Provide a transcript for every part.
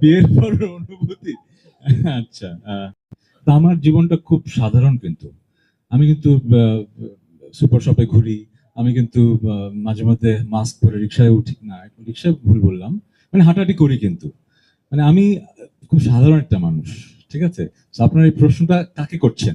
বিয়ের পর অনুভূতি? আচ্ছা তা আমার জীবনটা খুব সাধারণ কিন্তু। আমি কিন্তু সুপার শপে ঘুরি। আমি কিন্তু মাঝে মধ্যে মাস্ক পরে রিক্সায় উঠি। না রিক্সায় ভুল বললাম। মানে হাঁটাহাঁটি করি কিন্তু। মানে আমি খুব সাধারণ একটা মানুষ, ঠিক আছে? আপনার এই প্রশ্নটা কাকে করছেন?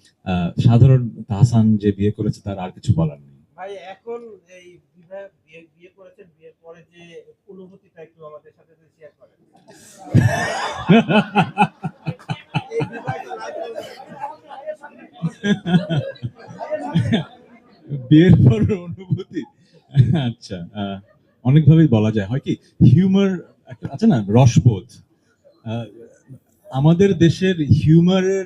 সাধারণ তাহসান যে বিয়ে করেছে তার আর কিছু বলার নেই। ভাই এখন এই বিবাহ বিয়ে বিয়ে করেছেন বিয়ের পরে যে অনুভূতিটা একটু আমাদের সাথে শেয়ার করেন। এই বিবাহিত life- বিয়ের পর অনুভূতি? আচ্ছা আহ, অনেকভাবেই বলা যায়। হয় কি হিউমার আছে না রসবোধ। আমাদের দেশের হিউমারের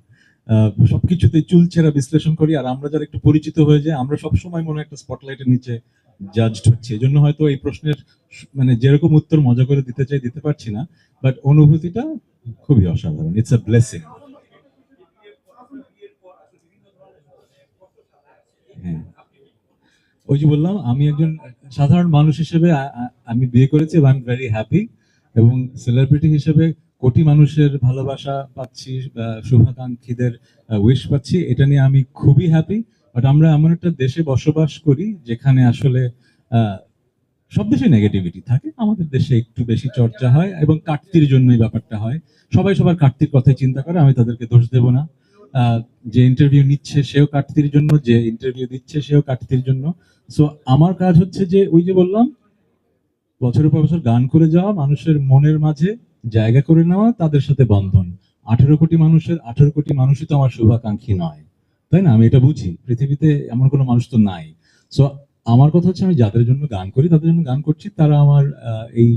সবকিছুতে চুলচেরা বিশ্লেষণ করি আর আমরা যারা একটু পরিচিত হয়ে যাই, আমরা সব সময় মনে একটা স্পটলাইটের নিচে জাজড হচ্ছে। এই জন্য হয়তো এই প্রশ্নের মানে যেরকম উত্তর মজা করে দিতে চাই, দিতে পারছি না বাট অনুভূতিটা খুবই অসাধারণ। ইটস আ ব্লেসিং হ্যাঁ। ওই যে বললাম, আমি একজন সাধারণ মানুষ হিসেবে আমি বিয়ে করেছি আই এম ভেরি হ্যাপি এবং সেলিব্রিটি হিসেবে কোটি মানুষের ভালোবাসা পাচ্ছি শুভাকাঙ্ক্ষীদের উইশ পাচ্ছি, এটা নিয়ে আমি খুবই হ্যাপি বাট আমরা এমন একটা দেশে বসবাস করি যেখানে আসলে সব দেশে নেগেটিভিটি থাকে, আমাদের দেশে একটু বেশি চর্চা হয় এবং কাটতির জন্যই ব্যাপারটা হয়। সবাই সবার কাটতির কথাই চিন্তা করে, আমি তাদেরকে দোষ দেব না। যে ইন্টারভিউ নিচ্ছে সেও কাটতির জন্য, যে ইন্টারভিউ দিচ্ছে সেও কাটতির জন্য। সো আমার কাজ হচ্ছে যে, ওই যে বললাম, বছরের পর বছর গান করে যাওয়া, মানুষের মনের মাঝে জায়গা করে নেওয়া তাদের সাথে বন্ধন। আঠেরো কোটি মানুষের, আঠেরো কোটি মানুষই তো আমার শুভাকাঙ্ক্ষী নয়। তাই না? আমি এটা বুঝি। পৃথিবীতে এমন কোনো মানুষ তো নাই। সো আমার কথা হচ্ছে আমি যাদের জন্য গান করি, তাদের জন্য গান করছি। তারা আমার এই